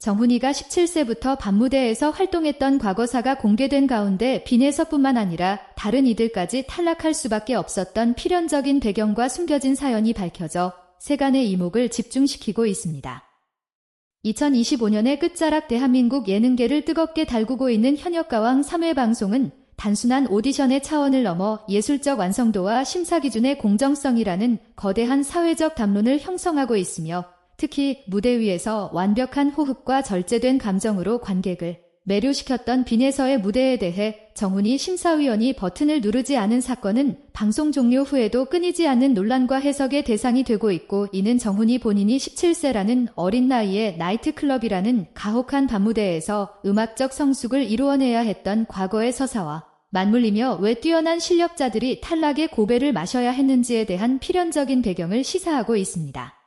정훈이가 17세부터 밤무대에서 활동했던 과거사가 공개된 가운데 빈에서뿐만 아니라 다른 이들까지 탈락할 수밖에 없었던 필연적인 배경과 숨겨진 사연이 밝혀져 세간의 이목을 집중시키고 있습니다. 2025년의 끝자락 대한민국 예능계를 뜨겁게 달구고 있는 현역가왕 3회 방송은 단순한 오디션의 차원을 넘어 예술적 완성도와 심사 기준의 공정성이라는 거대한 사회적 담론을 형성하고 있으며 특히 무대 위에서 완벽한 호흡과 절제된 감정으로 관객을 매료시켰던 빈에서의 무대에 대해 정훈이 심사위원이 버튼을 누르지 않은 사건은 방송 종료 후에도 끊이지 않는 논란과 해석의 대상이 되고 있고 이는 정훈이 본인이 17세라는 어린 나이에 나이트클럽이라는 가혹한 밤무대에서 음악적 성숙을 이루어내야 했던 과거의 서사와 맞물리며 왜 뛰어난 실력자들이 탈락의 고배를 마셔야 했는지에 대한 필연적인 배경을 시사하고 있습니다.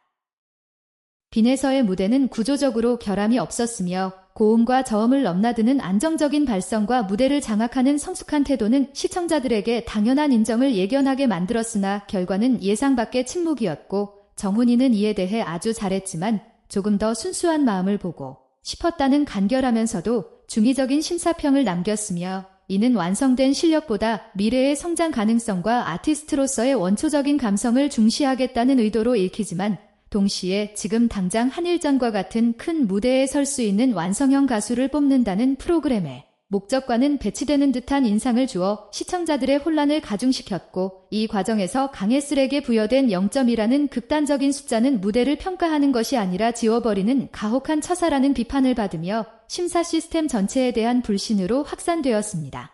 빈에서의 무대는 구조적으로 결함이 없었으며 고음과 저음을 넘나드는 안정적인 발성과 무대를 장악하는 성숙한 태도는 시청자들에게 당연한 인정을 예견하게 만들었으나 결과는 예상 밖의 침묵이었고 정훈이는 이에 대해 아주 잘했지만 조금 더 순수한 마음을 보고 싶었다는 간결하면서도 중의적인 심사평을 남겼으며 이는 완성된 실력보다 미래의 성장 가능성과 아티스트로서의 원초적인 감성을 중시하겠다는 의도로 읽히지만 동시에 지금 당장 한일전과 같은 큰 무대에 설 수 있는 완성형 가수를 뽑는다는 프로그램의 목적과는 배치되는 듯한 인상을 주어 시청자들의 혼란을 가중시켰고 이 과정에서 강해슬에게 부여된 0점이라는 극단적인 숫자는 무대를 평가하는 것이 아니라 지워버리는 가혹한 처사라는 비판을 받으며 심사 시스템 전체에 대한 불신으로 확산되었습니다.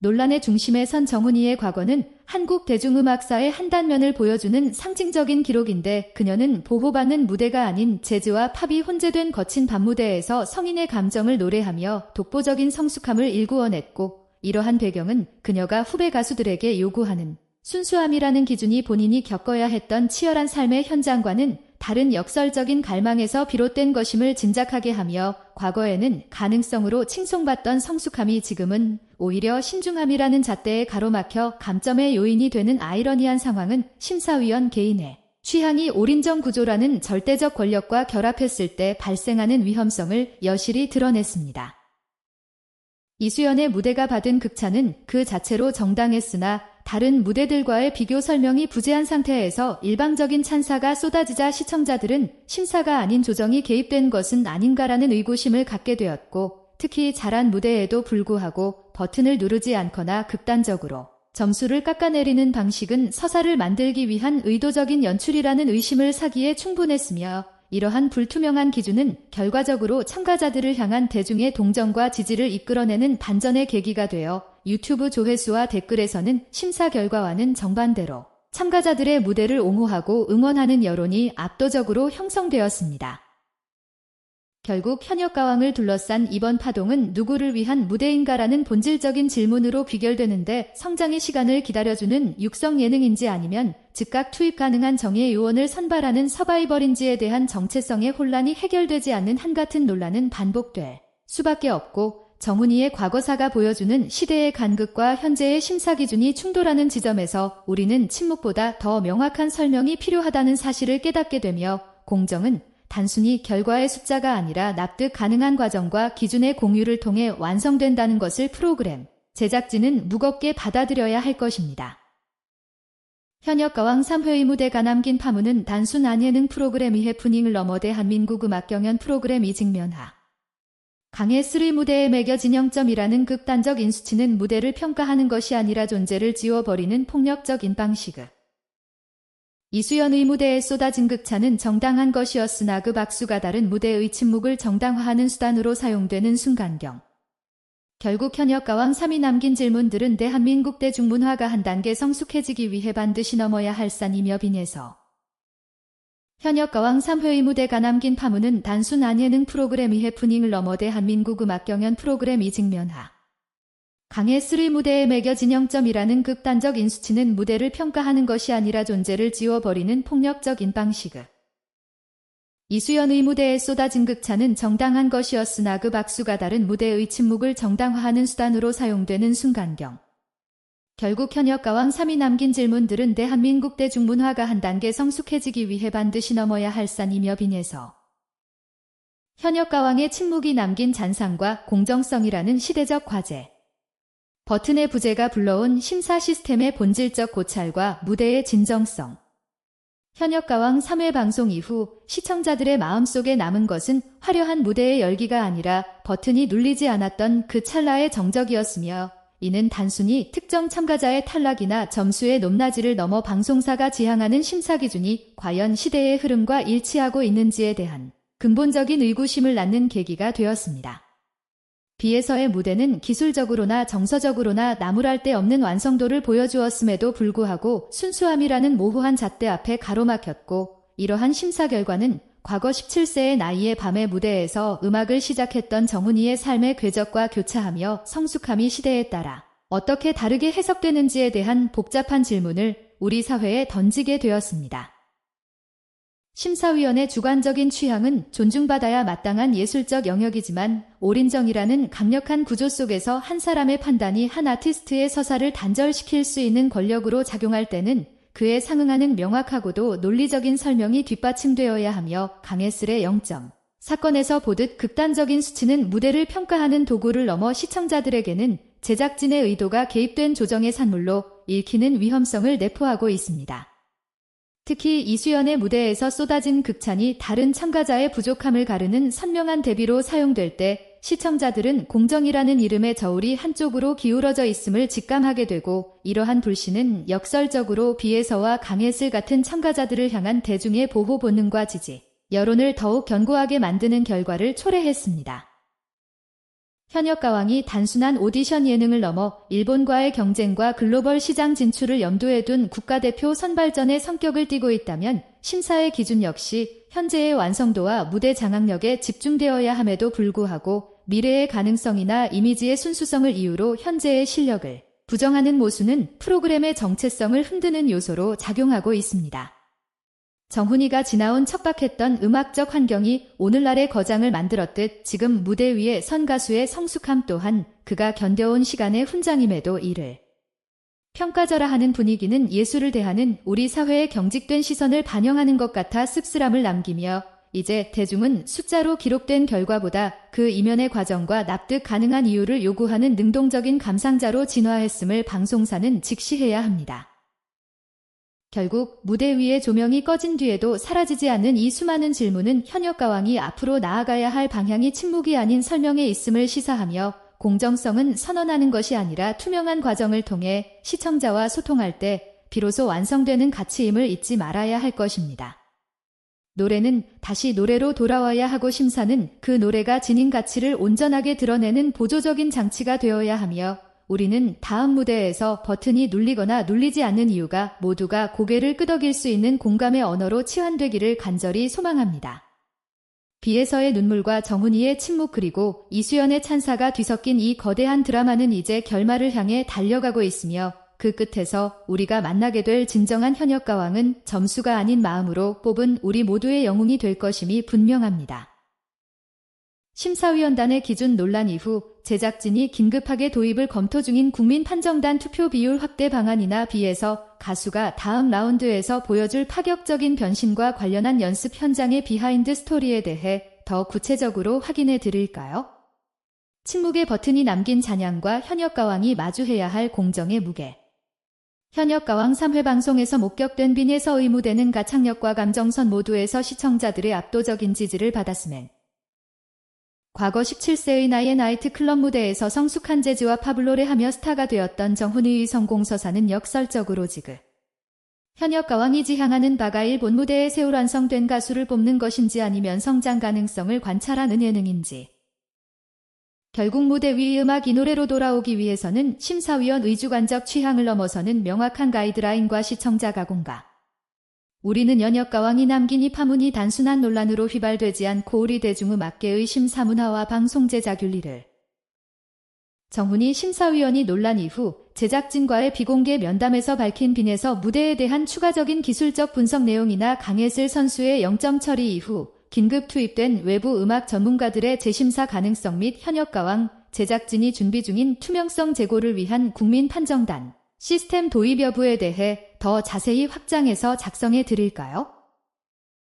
논란의 중심에 선 정훈이의 과거는 한국 대중음악사의 한 단면을 보여주는 상징적인 기록인데 그녀는 보호받는 무대가 아닌 재즈와 팝이 혼재된 거친 밤무대에서 성인의 감정을 노래하며 독보적인 성숙함을 일구어냈고 이러한 배경은 그녀가 후배 가수들에게 요구하는 순수함이라는 기준이 본인이 겪어야 했던 치열한 삶의 현장과는 다른 역설적인 갈망에서 비롯된 것임을 짐작하게 하며 과거에는 가능성으로 칭송받던 성숙함이 지금은 오히려 신중함이라는 잣대에 가로막혀 감점의 요인이 되는 아이러니한 상황은 심사위원 개인의 취향이 올인정 구조라는 절대적 권력과 결합했을 때 발생하는 위험성을 여실히 드러냈습니다. 이수연의 무대가 받은 극찬은 그 자체로 정당했으나 다른 무대들과의 비교 설명이 부재한 상태에서 일방적인 찬사가 쏟아지자 시청자들은 심사가 아닌 조정이 개입된 것은 아닌가라는 의구심을 갖게 되었고 특히 잘한 무대에도 불구하고 버튼을 누르지 않거나 극단적으로 점수를 깎아내리는 방식은 서사를 만들기 위한 의도적인 연출이라는 의심을 사기에 충분했으며 이러한 불투명한 기준은 결과적으로 참가자들을 향한 대중의 동정과 지지를 이끌어내는 반전의 계기가 되어 유튜브 조회수와 댓글에서는 심사 결과와는 정반대로 참가자들의 무대를 옹호하고 응원하는 여론이 압도적으로 형성되었습니다. 결국 현역 가왕을 둘러싼 이번 파동은 누구를 위한 무대인가라는 본질적인 질문으로 귀결되는데 성장의 시간을 기다려주는 육성 예능인지 아니면 즉각 투입 가능한 정예 요원을 선발하는 서바이벌인지에 대한 정체성의 혼란이 해결되지 않는 한같은 논란은 반복될 수밖에 없고 정훈이의 과거사가 보여주는 시대의 간극과 현재의 심사 기준이 충돌하는 지점에서 우리는 침묵보다 더 명확한 설명이 필요하다는 사실을 깨닫게 되며 공정은 단순히 결과의 숫자가 아니라 납득 가능한 과정과 기준의 공유를 통해 완성된다는 것을 프로그램 제작진은 무겁게 받아들여야 할 것입니다. 현역 가왕 3회의 무대가 남긴 파문은 단순 안예능 프로그램의 해프닝을 넘어 대한민국 음악 경연 프로그램 이 직면하 강의 쓰리 무대에 매겨진 0점이라는 극단적 인수치는 무대를 평가하는 것이 아니라 존재를 지워버리는 폭력적인 방식을 이수연의 무대에 쏟아진 극찬은 정당한 것이었으나 그 박수가 다른 무대의 침묵을 정당화하는 수단으로 사용되는 순간경. 결국 현역 가왕 3이 남긴 질문들은 대한민국 대중문화가 한 단계 성숙해지기 위해 반드시 넘어야 할 산이며 빈에서 현역 가왕 3회의 무대가 남긴 파문은 단순 안예능 프로그램의 해프닝을 넘어 대한민국 음악 경연 프로그램이 직면하 강의 쓰리 무대에 매겨진 0점이라는 극단적 인수치는 무대를 평가하는 것이 아니라 존재를 지워버리는 폭력적인 방식을. 이수연의 무대에 쏟아진 극찬은 정당한 것이었으나 그 박수가 다른 무대의 침묵을 정당화하는 수단으로 사용되는 순간경. 결국 현역 가왕 3이 남긴 질문들은 대한민국 대중문화가 한 단계 성숙해지기 위해 반드시 넘어야 할 산이며 빈에서 현역 가왕의 침묵이 남긴 잔상과 공정성이라는 시대적 과제. 버튼의 부재가 불러온 심사 시스템의 본질적 고찰과 무대의 진정성. 현역가왕 3회 방송 이후 시청자들의 마음속에 남은 것은 화려한 무대의 열기가 아니라 버튼이 눌리지 않았던 그 찰나의 정적이었으며 이는 단순히 특정 참가자의 탈락이나 점수의 높낮이를 넘어 방송사가 지향하는 심사 기준이 과연 시대의 흐름과 일치하고 있는지에 대한 근본적인 의구심을 낳는 계기가 되었습니다. 비에서의 무대는 기술적으로나 정서적으로나 나무랄 데 없는 완성도를 보여주었음에도 불구하고 순수함이라는 모호한 잣대 앞에 가로막혔고 이러한 심사 결과는 과거 17세의 나이의 밤의 무대에서 음악을 시작했던 정훈이의 삶의 궤적과 교차하며 성숙함이 시대에 따라 어떻게 다르게 해석되는지에 대한 복잡한 질문을 우리 사회에 던지게 되었습니다. 심사위원의 주관적인 취향은 존중받아야 마땅한 예술적 영역이지만 올인정이라는 강력한 구조 속에서 한 사람의 판단이 한 아티스트의 서사를 단절시킬 수 있는 권력으로 작용할 때는 그에 상응하는 명확하고도 논리적인 설명이 뒷받침되어야 하며 강해슬의 0점. 사건에서 보듯 극단적인 수치는 무대를 평가하는 도구를 넘어 시청자들에게는 제작진의 의도가 개입된 조정의 산물로 읽히는 위험성을 내포하고 있습니다. 특히 이수연의 무대에서 쏟아진 극찬이 다른 참가자의 부족함을 가르는 선명한 대비로 사용될 때 시청자들은 공정이라는 이름의 저울이 한쪽으로 기울어져 있음을 직감하게 되고 이러한 불신은 역설적으로 비에서와 강해슬 같은 참가자들을 향한 대중의 보호 본능과 지지, 여론을 더욱 견고하게 만드는 결과를 초래했습니다. 현역 가왕이 단순한 오디션 예능을 넘어 일본과의 경쟁과 글로벌 시장 진출을 염두에 둔 국가대표 선발전의 성격을 띠고 있다면 심사의 기준 역시 현재의 완성도와 무대 장악력에 집중되어야 함에도 불구하고 미래의 가능성이나 이미지의 순수성을 이유로 현재의 실력을 부정하는 모순은 프로그램의 정체성을 흔드는 요소로 작용하고 있습니다. 정훈이가 지나온 척박했던 음악적 환경이 오늘날의 거장을 만들었듯 지금 무대 위에 선 가수의 성숙함 또한 그가 견뎌온 시간의 훈장임에도 이를 평가절하 하는 분위기는 예술을 대하는 우리 사회의 경직된 시선을 반영하는 것 같아 씁쓸함을 남기며 이제 대중은 숫자로 기록된 결과보다 그 이면의 과정과 납득 가능한 이유를 요구하는 능동적인 감상자로 진화했음을 방송사는 직시해야 합니다. 결국 무대 위의 조명이 꺼진 뒤에도 사라지지 않는 이 수많은 질문은 현역 가왕이 앞으로 나아가야 할 방향이 침묵이 아닌 설명에 있음을 시사하며 공정성은 선언하는 것이 아니라 투명한 과정을 통해 시청자와 소통할 때 비로소 완성되는 가치임을 잊지 말아야 할 것입니다. 노래는 다시 노래로 돌아와야 하고 심사는 그 노래가 지닌 가치를 온전하게 드러내는 보조적인 장치가 되어야 하며 우리는 다음 무대에서 버튼이 눌리거나 눌리지 않는 이유가 모두가 고개를 끄덕일 수 있는 공감의 언어로 치환되기를 간절히 소망합니다. 비에서의 눈물과 정훈이의 침묵 그리고 이수연의 찬사가 뒤섞인 이 거대한 드라마는 이제 결말을 향해 달려가고 있으며 그 끝에서 우리가 만나게 될 진정한 현역 가왕은 점수가 아닌 마음으로 뽑은 우리 모두의 영웅이 될 것임이 분명합니다. 심사위원단의 기준 논란 이후 제작진이 긴급하게 도입을 검토 중인 국민 판정단 투표 비율 확대 방안이나 비해서 가수가 다음 라운드에서 보여줄 파격적인 변신과 관련한 연습 현장의 비하인드 스토리에 대해 더 구체적으로 확인해 드릴까요? 침묵의 버튼이 남긴 잔향과 현역 가왕이 마주해야 할 공정의 무게. 현역 가왕 3회 방송에서 목격된 빈에서 의무되는 가창력과 감정선 모두에서 시청자들의 압도적인 지지를 받았음엔 과거 17세의 나이의 나이트클럽 무대에서 성숙한 재즈와 파블로를 하며 스타가 되었던 정훈이의 성공서사는 역설적으로 지그 현역 가왕이 지 향하는 바가 일본 무대에 새우 완성된 가수를 뽑는 것인지 아니면 성장 가능성을 관찰하는 예능인지. 결국 무대 위 음악 이 노래로 돌아오기 위해서는 심사위원 의주관적 취향을 넘어서는 명확한 가이드라인과 시청자 가공가 우리는 연역가왕이 남긴 이 파문이 단순한 논란으로 휘발되지 않고 우리 대중음악계의 심사문화와 방송 제작 윤리를. 정훈이 심사위원이 논란 이후 제작진과의 비공개 면담에서 밝힌 빈에서 무대에 대한 추가적인 기술적 분석 내용이나 강해슬 선수의 0점 처리 이후 긴급 투입된 외부 음악 전문가들의 재심사 가능성 및 현역가왕 제작진이 준비 중인 투명성 제고를 위한 국민 판정단 시스템 도입 여부에 대해 더 자세히 확장해서 작성해 드릴까요?